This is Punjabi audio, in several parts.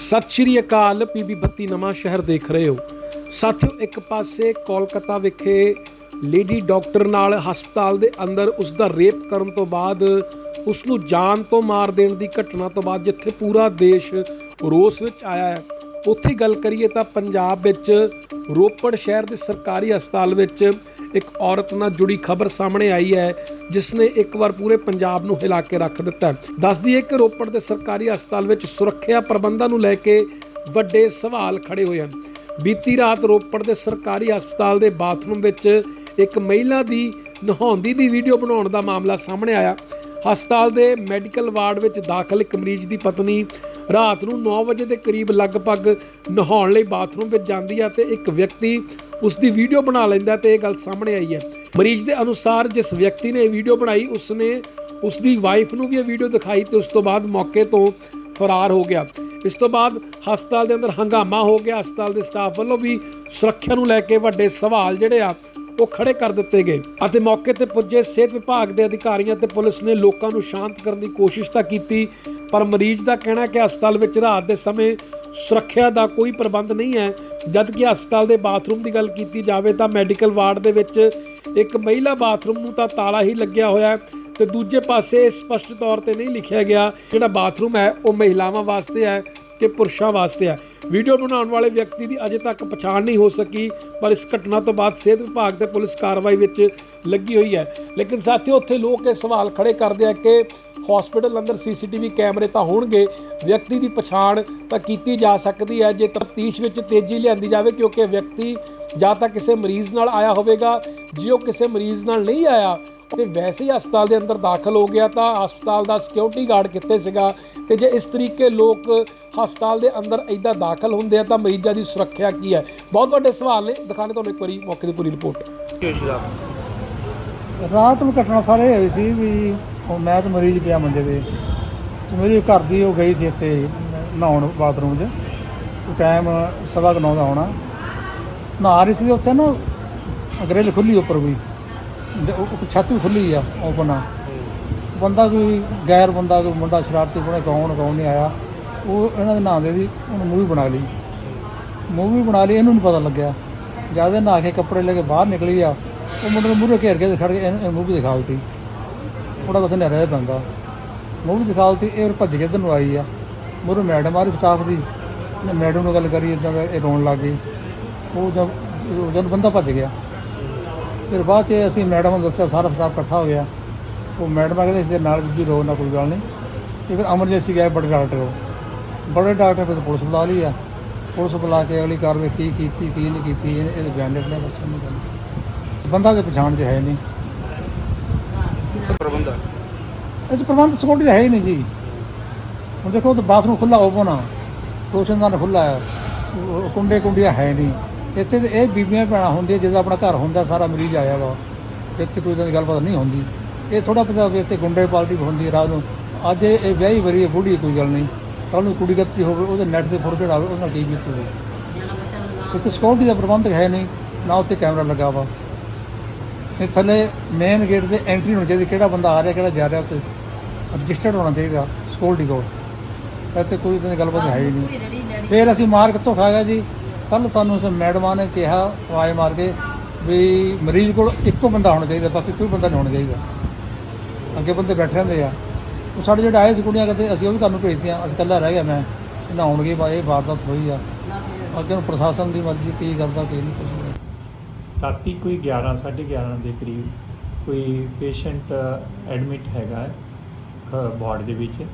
ਸਤਿ ਸ਼੍ਰੀ ਅਕਾਲ, ਪੀਬੀ ਬੱਤੀ ਨਵਾਂ ਸ਼ਹਿਰ ਦੇਖ ਰਹੇ ਹੋ। ਸਾਥੀਓ, ਇੱਕ ਪਾਸੇ ਕੋਲਕਾਤਾ ਵਿਖੇ ਲੇਡੀ ਡਾਕਟਰ ਨਾਲ ਹਸਪਤਾਲ ਦੇ ਅੰਦਰ ਉਸ ਦਾ ਰੇਪ ਕਰਨ ਤੋਂ ਬਾਅਦ ਉਸ ਨੂੰ ਜਾਨ ਤੋਂ ਮਾਰ ਦੇਣ ਦੀ ਘਟਨਾ ਤੋਂ ਬਾਅਦ ਜਿੱਥੇ ਪੂਰਾ ਦੇਸ਼ ਰੋਸ ਵਿੱਚ ਆਇਆ ਹੈ। ਉੱਥੇ ਗੱਲ ਕਰੀਏ ਤਾਂ ਪੰਜਾਬ ਵਿੱਚ ਰੋਪੜ ਸ਼ਹਿਰ ਦੇ ਸਰਕਾਰੀ ਹਸਪਤਾਲ ਵਿੱਚ ਇੱਕ ਔਰਤ ਨਾਲ ਜੁੜੀ ਖਬਰ ਸਾਹਮਣੇ ਆਈ ਹੈ ਜਿਸ ਨੇ ਇੱਕ ਵਾਰ ਪੂਰੇ ਪੰਜਾਬ ਨੂੰ ਹਿਲਾ ਕੇ ਰੱਖ ਦਿੱਤਾ ਦੱਸਦੀ ਹੈ। ਕਿ ਰੋਪੜ ਦੇ ਸਰਕਾਰੀ ਹਸਪਤਾਲ ਵਿੱਚ ਸੁਰੱਖਿਆ ਪ੍ਰਬੰਧਾਂ ਨੂੰ ਲੈ ਕੇ ਵੱਡੇ ਸਵਾਲ ਖੜੇ ਹੋਏ ਹਨ ਬੀਤੀ ਰਾਤ ਰੋਪੜ ਦੇ ਸਰਕਾਰੀ ਹਸਪਤਾਲ ਦੇ ਬਾਥਰੂਮ ਵਿੱਚ ਇੱਕ ਮਹਿਲਾ ਦੀ ਨਹਾਉਂਦੀ ਦੀ ਵੀਡੀਓ ਬਣਾਉਣ ਦਾ ਮਾਮਲਾ ਸਾਹਮਣੇ ਆਇਆ ਹਸਪਤਾਲ ਦੇ ਮੈਡੀਕਲ ਵਾਰਡ ਵਿੱਚ ਦਾਖਲ ਇੱਕ ਮਰੀਜ਼ ਦੀ ਪਤਨੀ ਰਾਤ ਨੂੰ 9 ਵਜੇ ਦੇ ਕਰੀਬ ਲਗਭਗ ਨਹਾਉਣ ਲਈ ਬਾਥਰੂਮ ਵਿੱਚ ਜਾਂਦੀ ਹੈ ਤੇ ਇੱਕ ਵਿਅਕਤੀ ਉਸ ਦੀ ਵੀਡੀਓ ਬਣਾ ਲੈਂਦਾ ਤੇ ਇਹ ਗੱਲ ਸਾਹਮਣੇ ਆਈ ਹੈ। ਮਰੀਜ਼ ਦੇ ਅਨੁਸਾਰ ਜਿਸ ਵਿਅਕਤੀ ਨੇ ਇਹ ਵੀਡੀਓ ਬਣਾਈ, ਉਸਨੇ ਉਸ ਦੀ ਵਾਈਫ ਨੂੰ ਵੀ ਇਹ ਵੀਡੀਓ ਦਿਖਾਈ ਤੇ ਉਸ ਤੋਂ ਬਾਅਦ ਮੌਕੇ ਤੋਂ ਫਰਾਰ ਹੋ ਗਿਆ। ਇਸ ਤੋਂ ਬਾਅਦ ਹਸਪਤਾਲ ਦੇ ਅੰਦਰ ਹੰਗਾਮਾ ਹੋ ਗਿਆ। ਹਸਪਤਾਲ ਦੇ ਸਟਾਫ ਵੱਲੋਂ ਵੀ ਸੁਰੱਖਿਆ ਨੂੰ ਲੈ ਕੇ ਵੱਡੇ ਸਵਾਲ ਜਿਹੜੇ ਆ ਉਹ ਖੜੇ ਕਰ ਦਿੱਤੇ ਗਏ ਅਤੇ ਮੌਕੇ ਤੇ ਪੁੱਜੇ ਸਿਹਤ ਵਿਭਾਗ ਦੇ ਅਧਿਕਾਰੀਆਂ ਤੇ ਪੁਲਿਸ ਨੇ ਲੋਕਾਂ ਨੂੰ ਸ਼ਾਂਤ ਕਰਨ ਦੀ ਕੋਸ਼ਿਸ਼ ਤਾਂ ਕੀਤੀ, ਪਰ ਮਰੀਜ਼ ਦਾ ਕਹਿਣਾ ਹੈ ਕਿ ਹਸਪਤਾਲ ਵਿੱਚ ਰਾਤ ਦੇ ਸਮੇਂ ਸੁਰੱਖਿਆ ਦਾ ਕੋਈ ਪ੍ਰਬੰਧ ਨਹੀਂ ਹੈ। ਜਦ ਕਿ ਹਸਪਤਾਲ ਦੇ ਬਾਥਰੂਮ ਦੀ ਗੱਲ ਕੀਤੀ ਜਾਵੇ ਤਾਂ ਮੈਡੀਕਲ ਵਾਰਡ ਦੇ ਵਿੱਚ ਇੱਕ ਮਹਿਲਾ ਬਾਥਰੂਮ ਨੂੰ ਤਾਂ ਤਾਲਾ ਹੀ ਲੱਗਿਆ ਹੋਇਆ ਹੈ ਤੇ ਦੂਜੇ ਪਾਸੇ ਸਪਸ਼ਟ ਤੌਰ ਤੇ ਨਹੀਂ ਲਿਖਿਆ ਗਿਆ ਜਿਹੜਾ ਬਾਥਰੂਮ ਹੈ, ਉਹ ਮਹਿਲਾਵਾਂ ਵਾਸਤੇ ਹੈ। ਕਿ ਪੁਰਸ਼ਾਂ ਵਾਸਤੇ ਹੈ। ਵੀਡੀਓ ਬਣਾਉਣ ਵਾਲੇ ਵਿਅਕਤੀ ਦੀ ਅਜੇ ਤੱਕ ਪਛਾਣ ਨਹੀਂ ਹੋ ਸਕੀ, ਪਰ ਇਸ ਘਟਨਾ ਤੋਂ ਬਾਅਦ ਸਿਹਤ ਵਿਭਾਗ ਤੇ ਪੁਲਿਸ ਕਾਰਵਾਈ ਵਿੱਚ ਲੱਗੀ ਹੋਈ ਹੈ। ਲੇਕਿਨ ਸਾਥੀਓ, ਉੱਥੇ ਲੋਕ ਇਹ ਸਵਾਲ ਖੜੇ ਕਰਦੇ ਆ ਕਿ ਹਸਪੀਟਲ ਅੰਦਰ ਸੀਸੀਟੀਵੀ ਕੈਮਰੇ ਤਾਂ ਹੋਣਗੇ, ਵਿਅਕਤੀ ਦੀ ਪਛਾਣ ਤਾਂ ਕੀਤੀ ਜਾ ਸਕਦੀ ਹੈ। ਜੇ ਤਫਤੀਸ਼ ਵਿੱਚ ਤੇਜ਼ੀ ਲਿਆਂਦੀ ਜਾਵੇ, ਕਿਉਂਕਿ ਵਿਅਕਤੀ ਜਾਂ ਤਾਂ ਕਿਸੇ ਮਰੀਜ਼ ਨਾਲ ਆਇਆ ਹੋਵੇਗਾ, ਜੇ ਉਹ ਕਿਸੇ ਮਰੀਜ਼ ਨਾਲ ਨਹੀਂ ਆਇਆ ਤੇ ਵੈਸੇ ਹੀ ਹਸਪਤਾਲ ਦੇ ਅੰਦਰ ਦਾਖਲ ਹੋ ਗਿਆ ਤਾਂ ਹਸਪਤਾਲ ਦਾ ਸਿਕਿਉਰਿਟੀ ਗਾਰਡ ਕਿੱਥੇ ਸੀਗਾ? ਤੇ ਜੇ ਇਸ ਤਰੀਕੇ ਲੋਕ ਹਸਪਤਾਲ ਦੇ ਅੰਦਰ ਐਦਾਂ ਦਾਖਲ ਹੁੰਦੇ ਆ ਤਾਂ ਮਰੀਜ਼ਾਂ ਦੀ ਸੁਰੱਖਿਆ ਕੀ ਹੈ? ਬਹੁਤ ਵੱਡੇ ਸਵਾਲ ਨੇ। ਦਿਖਾਣੇ ਤੁਹਾਨੂੰ ਇੱਕ ਵਾਰੀ ਮੌਕੇ ਦੀ ਪੂਰੀ ਰਿਪੋਰਟ। ਰਾਤ ਨੂੰ ਘਟਨਾ ਸਾਰੇ ਹੋਈ ਸੀ ਵੀ ਉਹ ਮੈਂ ਤਾਂ ਮਰੀਜ਼ ਪਿਆ ਮੰਜੇ ਤੇ ਤੇ ਮੇਰੀ ਘਰ ਦੀ ਉਹ ਗਈ ਸੀ ਇੱਥੇ ਨਹਾਉਣ ਬਾਥਰੂਮ 'ਚ। ਉਹ ਟਾਈਮ ਸਵਾ ਕੁ ਨੌ ਦਾ ਹੋਣਾ। ਨਹਾ ਰਹੀ ਸੀ ਉੱਥੇ ਨਾ ਗ੍ਰਿਲ ਖੁੱਲੀ ਉੱਪਰ ਵੀ ਤੇ ਉਹ ਉਹ ਛੱਤ ਵੀ ਖੁੱਲੀ ਆ ਓਪਨ ਆ। ਬੰਦਾ ਕੋਈ ਗੈਰ ਬੰਦਾ ਕੋਈ ਮੁੰਡਾ ਸ਼ਰਾਰਤੀ ਕੋਣੇ ਕੌਣ ਕੌਣ ਨਹੀਂ ਆਇਆ। ਉਹ ਇਹਨਾਂ ਦੇ ਨਾਂ ਦੇ ਸੀ ਉਹਨੂੰ ਮੂਵੀ ਬਣਾ ਲਈ। ਮੂਵੀ ਬਣਾ ਲਈ, ਇਹਨੂੰ ਨਹੀਂ ਪਤਾ ਲੱਗਿਆ। ਜਦ ਇਹ ਨਹਾ ਕੇ ਕੱਪੜੇ ਲੈ ਕੇ ਬਾਹਰ ਨਿਕਲੀ ਆ, ਉਹ ਮੁੰਡੇ ਨੂੰ ਮੂਹਰੇ ਘੇਰ ਕੇ ਖੜ ਕੇ ਇਹਨੂੰ ਮੂਵੀ ਦਿਖਾ ਦਿੱਤੀ। ਥੋੜਾ ਬਸ ਨਹਿਰਾ ਪੈਂਦਾ। ਮੂਵੀ ਦਿਖਾ ਦਿੱਤੀ, ਇਹ ਭੱਜ ਕੇ ਇੱਧਰ ਨੂੰ ਆਈ ਆ। ਮੂਹਰੇ ਮੈਡਮ ਆ ਰਹੀ ਸਟਾਫ ਦੀ। ਮੈਡਮ ਨੂੰ ਗੱਲ ਕਰੀ ਇਦਾਂ ਇਹ ਰੋਣ ਲੱਗ ਗਈ। ਉਹ ਜਦ ਜਦ ਬੰਦਾ ਭੱਜ ਗਿਆ ਫਿਰ ਬਾਅਦ 'ਚ ਅਸੀਂ ਮੈਡਮ ਨੂੰ ਦੱਸਿਆ ਸਾਰਾ ਸਟਾਫ ਇਕੱਠਾ ਹੋ ਗਿਆ। ਉਹ ਮੈਡਮ ਆ ਕਹਿੰਦੇ ਦੇ ਨਾਲ ਵੀ ਰੋ ਨਾ ਕੋਈ ਗੱਲ ਨਹੀਂ। ਤੇ ਫਿਰ ਐਮਰਜੈਂਸੀ ਗਏ ਬੜੇ ਡਾਕਟਰ ਕੋਲ ਬੜੇ ਡਾਕਟਰ ਫਿਰ ਪੁਲਿਸ ਬੁਲਾ ਲਈ ਆ। ਪੁਲਿਸ ਬੁਲਾ ਕੇ ਅਗਲੀ ਕਾਰਵਾਈ ਕੀ ਕੀਤੀ ਕੀ ਨਹੀਂ ਕੀਤੀ ਇਹਦੇ ਬਿਆਨ ਲਿਖ ਲਿਆ ਬਸ ਉਹਨੂੰ ਗੱਲ ਬੰਦਾ ਤੇ ਪਛਾਣ 'ਚ ਹੈ ਨਹੀਂ। ਪ੍ਰਬੰਧ ਇਸ ਪ੍ਰਬੰਧ ਸਿਕਿਉਰਿਟੀ ਦਾ ਹੈ ਹੀ ਨਹੀਂ ਜੀ। ਹੁਣ ਦੇਖੋ ਤਾਂ ਬਾਥਰੂਮ ਖੁੱਲਾ ਓਪਨ ਆ। ਰੋਸ਼ਨਦਾਨ ਖੁੱਲਾ ਹੈ ਉਹ ਕੁੰਡੇ ਕੁੰਡੀਆਂ ਹੈ ਨਹੀਂ। ਇੱਥੇ ਤੇ ਇਹ ਬੀਬੀਆਂ ਭੈਣਾਂ ਹੁੰਦੀਆਂ ਜਦੋਂ ਆਪਣਾ ਘਰ ਹੁੰਦਾ ਸਾਰਾ ਮਰੀਜ਼ ਆਇਆ ਵਾ। ਇੱਥੇ ਕੋਈ ਤਾਂ ਗੱਲਬਾਤ ਨਹੀਂ ਹੁੰਦੀ। ਇਹ ਥੋੜਾ ਪਤਾ ਵੀ ਇੱਥੇ ਗੁੰਡੇ ਪਾਰਟੀ ਹੁੰਦੀ ਹੈ ਰਾਤ ਨੂੰ। ਅੱਜ ਇਹ ਵਿਆਹੀ ਵਰੀ ਹੈ ਬੁੜੀ ਕੋਈ ਗੱਲ ਨਹੀਂ। ਕੱਲ ਨੂੰ ਕੁੜੀ ਗੱਤੀ ਹੋਵੇ ਉਹਦੇ ਨੈਟ ਤੇ ਫੋਟੋ ਚੜਾਵੇ ਉਹਨਾਂ ਤੇ ਹੋਵੇ ਇੱਥੇ ਸਿਕਿਉਰਿਟੀ ਦਾ ਪ੍ਰਬੰਧ ਹੈ ਨਹੀਂ ਨਾ ਉੱਤੇ ਕੈਮਰਾ ਲੱਗਾ ਵਾ। ਇਹ ਥੱਲੇ ਮੇਨ ਗੇਟ ਤੇ ਐਂਟਰੀ ਹੋਣੀ ਚਾਹੀਦੀ ਕਿਹੜਾ ਬੰਦਾ ਆ ਰਿਹਾ ਕਿਹੜਾ ਜਾ ਰਿਹਾ ਉੱਥੇ। ਰਜਿਸਟਰਡ ਹੋਣਾ ਚਾਹੀਦਾ ਸਿਕਿਉਰਿਟੀ ਕੋਲ। ਇੱਥੇ ਕੋਈ ਤਾਂ ਗੱਲਬਾਤ ਹੈ ਹੀ ਨਹੀਂ। ਫਿਰ ਅਸੀਂ ਮਾਰ ਕਿੱਥੋਂ ਖਾ ਗਿਆ ਜੀ? ਕੱਲ ਸਾਨੂੰ ਉਸ ਮੈਡਮਾਂ ਨੇ ਕਿਹਾ, ਆਵਾਜ਼ ਮਾਰ ਕੇ ਵੀ ਮਰੀਜ਼ ਕੋਲ ਇੱਕੋ ਬੰਦਾ ਹੋਣਾ ਚਾਹੀਦਾ, ਬਾਕੀ ਕੋਈ ਬੰਦਾ ਨਹੀਂ ਹੋਣਾ ਚਾਹੀਦਾ। ਅੱਗੇ ਬੰਦੇ ਬੈਠੇ ਹੁੰਦੇ ਆ। ਉਹ ਸਾਡੇ ਜਿਹੜੇ ਆਏ ਸੀ ਕੁੜੀਆਂ ਕਹਿੰਦੇ ਅਸੀਂ ਉਹ ਵੀ ਕੰਮ ਭੇਜਤੀਆਂ ਅਸੀਂ ਇਕੱਲਾ ਰਹਿ ਗਿਆ ਮੈਂ। ਇਹ ਆਉਣਗੇ ਬਾ ਇਹ ਵਾਰਦਾਤ ਹੋਈ ਆ। ਅੱਗੇ ਨੂੰ ਪ੍ਰਸ਼ਾਸਨ ਦੀ ਮਰਜ਼ੀ, ਕੀ ਕਰਦਾ ਕੀ ਨਹੀਂ ਕੁਛ ਰਾਤੀ ਕੋਈ 11 11:30 ਦੇ ਕਰੀਬ ਕੋਈ ਪੇਸ਼ੈਂਟ ਐਡਮਿਟ ਹੈਗਾ ਵਾਰਡ ਦੇ ਵਿੱਚ।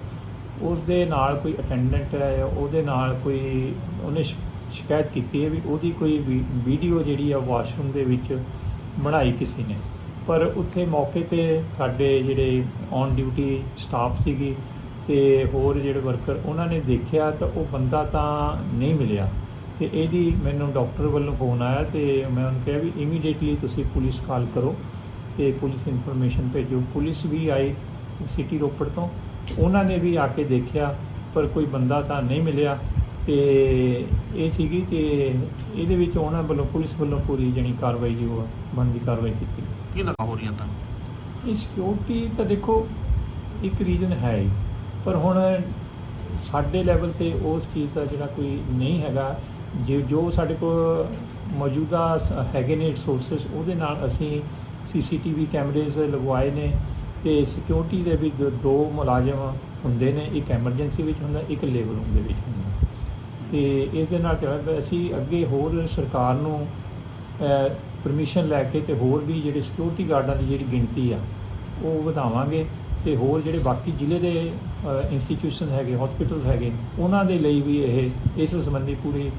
ਉਸ ਦੇ ਨਾਲ ਕੋਈ ਅਟੈਂਡੈਂਟ ਹੈ ਉਹਦੇ ਨਾਲ ਕੋਈ, ਉਹਨੇ ਸ਼ਿਕਾਇਤ ਕੀਤੀ ਹੈ ਵੀ ਉਹਦੀ ਕੋਈ ਵੀ- ਵੀਡੀਓ ਜਿਹੜੀ ਆ ਵਾਸ਼ਰੂਮ ਦੇ ਵਿੱਚ ਬਣਾਈ ਕਿਸੇ ਨੇ। ਪਰ ਉੱਥੇ ਮੌਕੇ ਤੇ ਸਾਡੇ ਜਿਹੜੇ ਔਨ ਡਿਊਟੀ ਸਟਾਫ ਸੀਗੀ ਤੇ ਹੋਰ ਜਿਹੜੇ ਵਰਕਰ, ਉਹਨਾਂ ਨੇ ਦੇਖਿਆ ਤਾਂ ਉਹ ਬੰਦਾ ਤਾਂ ਨਹੀਂ ਮਿਲਿਆ। ਤੇ ਇਹਦੀ ਮੈਨੂੰ ਡਾਕਟਰ ਵੱਲੋਂ ਫੋਨ ਆਇਆ ਤੇ ਮੈਂ ਉਹਨੂੰ ਕਿਹਾ ਵੀ ਇਮੀਡੀਏਟਲੀ ਤੁਸੀਂ ਪੁਲਿਸ ਕਾਲ ਕਰੋ ਤੇ ਪੁਲਿਸ ਇਨਫੋਰਮੇਸ਼ਨ ਭੇਜੋ। ਪੁਲਿਸ ਵੀ ਆਈ ਸਿਟੀ ਰੋਪੜ ਤੋਂ। ਉਹਨਾਂ ਨੇ ਵੀ ਆ ਕੇ ਦੇਖਿਆ, ਪਰ ਕੋਈ ਬੰਦਾ ਤਾਂ ਨਹੀਂ ਮਿਲਿਆ। ਤੇ ਇਹ ਸੀਗੀ ਤੇ ਇਹਦੇ ਵਿੱਚ ਉਹਨਾਂ ਵੱਲੋਂ ਪੁਲਿਸ ਵੱਲੋਂ ਪੂਰੀ ਜਣੀ ਕਾਰਵਾਈ ਜੋ ਆ ਬਣਦੀ ਕਾਰਵਾਈ ਕੀਤੀ। ਕੀ ਲਗਾ ਹੋ ਰਹੀਆਂ ਤਾਂ? ਇਹ ਸਿਕਿਉਰਿਟੀ ਤਾਂ ਦੇਖੋ ਇੱਕ ਰੀਜਨ ਹੈ ਹੀ ਪਰ ਹੁਣ ਸਾਡੇ ਲੈਵਲ ਤੇ ਉਸ ਚੀਜ਼ ਦਾ ਜਿਹੜਾ ਕੋਈ ਨਹੀਂ ਹੈਗਾ ਜੇ ਜੋ ਸਾਡੇ ਕੋਲ ਮੌਜੂਦਾ ਸ- ਹੈਗੇ ਨੇ ਰਿਸੋਰਸਸ ਉਹਦੇ ਨਾਲ ਅਸੀਂ ਸੀਸੀਟੀਵੀ ਕੈਮਰੇਜ਼ ਲਗਵਾਏ ਨੇ ਤੇ ਸਿਕਿਉਰਿਟੀ ਦੇ ਵੀ ਦੋ- ਦੋ ਮੁਲਾਜ਼ਮ ਹੁੰਦੇ ਨੇ ਇੱਕ ਐਮਰਜੈਂਸੀ ਵਿੱਚ ਹੁੰਦਾ ਇੱਕ ਲੇਬਰ ਰੂਮ ਦੇ ਵਿੱਚ ਹੁੰਦਾ। ਤੇ ਇਸ ਦੇ ਨਾਲ ਚੱਲਦਾ ਅਸੀਂ ਅੱਗੇ ਹੋਰ ਸਰਕਾਰ ਨੂੰ ਪਰਮਿਸ਼ਨ ਲੈ ਕੇ ਤੇ ਹੋਰ ਵੀ ਜਿਹੜੇ ਸਿਕਿਉਰਿਟੀ ਗਾਰਡਾਂ ਦੀ ਜਿਹੜੀ ਗਿਣਤੀ ਆ, ਉਹ ਵਧਾਵਾਂਗੇ ਤੇ ਹੋਰ ਜਿਹੜੇ ਬਾਕੀ ਜ਼ਿਲ੍ਹੇ ਦੇ ਇੰਸਟੀਟਿਊਸ਼ਨ ਹੈਗੇ ਹਸਪੀਟਲ ਹੈਗੇ, ਉਹਨਾਂ ਦੇ ਲਈ ਵੀ ਇਹ, ਇਸ ਸੰਬੰਧੀ ਪੂਰੀ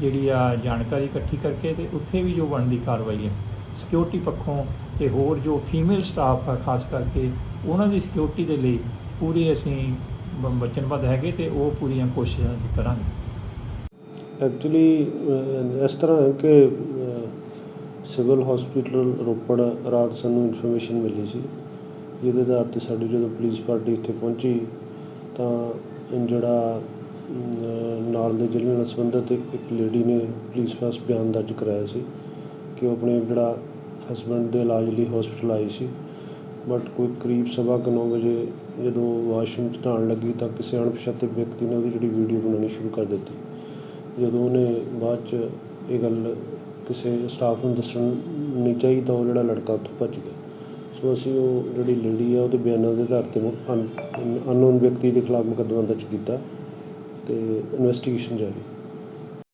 ਜਿਹੜੀ ਆ ਜਾਣਕਾਰੀ ਇਕੱਠੀ ਕਰਕੇ ਤੇ ਉੱਥੇ ਵੀ ਜੋ ਬਣਦੀ ਕਾਰਵਾਈ ਹੈ ਸਿਕਿਉਰਿਟੀ ਪੱਖੋਂ ਤੇ ਹੋਰ ਜੋ ਫੀਮੇਲ ਸਟਾਫ ਆ, ਖਾਸ ਕਰਕੇ, ਉਹਨਾਂ ਦੀ ਸਿਕਿਉਰਿਟੀ ਦੇ ਲਈ ਪੂਰੀ ਅਸੀਂ ਵਚਨਬੱਧ ਹੈਗੇ ਤੇ ਉਹ ਪੂਰੀਆਂ ਕੋਸ਼ਿਸ਼ਾਂ ਕਰਾਂਗੇ। ਐਕਚੁਅਲੀ ਇਸ ਤਰ੍ਹਾਂ ਹੈ ਕਿ ਸਿਵਲ ਹਸਪੀਟਲ ਰੋਪੜ ਰਾਤ ਸਾਨੂੰ ਇਨਫੋਰਮੇਸ਼ਨ ਮਿਲੀ ਸੀ। ਜਿਹਦੇ ਆਧਾਰ ਤੇ ਸਾਡੀ ਜਦੋਂ ਪੁਲਿਸ ਪਾਰਟੀ ਇੱਥੇ ਪਹੁੰਚੀ, ਤਾਂ ਜਿਹੜਾ ਨਾਲ ਦੇ ਜ਼ਿਲ੍ਹੇ ਨਾਲ ਸੰਬੰਧਿਤ ਇੱਕ ਲੇਡੀ ਨੇ ਪੁਲਿਸ ਪਾਸ ਬਿਆਨ ਦਰਜ ਕਰਾਇਆ ਸੀ ਕਿ ਉਹ ਆਪਣੇ ਜਿਹੜਾ ਹਸਬੰਡ ਦੇ ਇਲਾਜ ਲਈ ਹਸਪੀਟਲ ਆਈ ਸੀ। ਬਟ ਕੋਈ ਕਰੀਬ ਸਵਾ ਕੁ ਨੌ ਵਜੇ ਜਦੋਂ ਵਾਸ਼ਰੂਮ 'ਚ ਨਹਾਉਣ ਲੱਗੀ, ਤਾਂ ਕਿਸੇ ਅਣਪਛਾਤੇ ਵਿਅਕਤੀ ਨੇ ਉਹਦੀ ਜਿਹੜੀ ਵੀਡੀਓ ਬਣਾਉਣੀ ਸ਼ੁਰੂ ਕਰ ਦਿੱਤੀ। ਜਦੋਂ ਉਹਨੇ ਬਾਅਦ ਚ ਇਹ ਗੱਲ ਕਿਸੇ ਸਟਾਫ ਨੂੰ ਦੱਸਣ ਨਹੀਂ ਚਾਹੀ ਤਾਂ ਉਹ ਜਿਹੜਾ ਲੜਕਾ ਉੱਥੋਂ ਭੱਜ ਗਿਆ। ਸੋ ਅਸੀਂ ਉਹ ਜਿਹੜੀ ਲੇਡੀ ਆ, ਉਹਦੇ ਬਿਆਨਾਂ ਦੇ ਆਧਾਰ ਤੇ ਅਨ ਅਨਨੋਨ ਵਿਅਕਤੀ ਦੇ ਖਿਲਾਫ ਮੁਕੱਦਮਾ ਦਰਜ ਕੀਤਾ ਅਤੇ ਇਨਵੈਸਟੀਗੇਸ਼ਨ ਜਾਰੀ।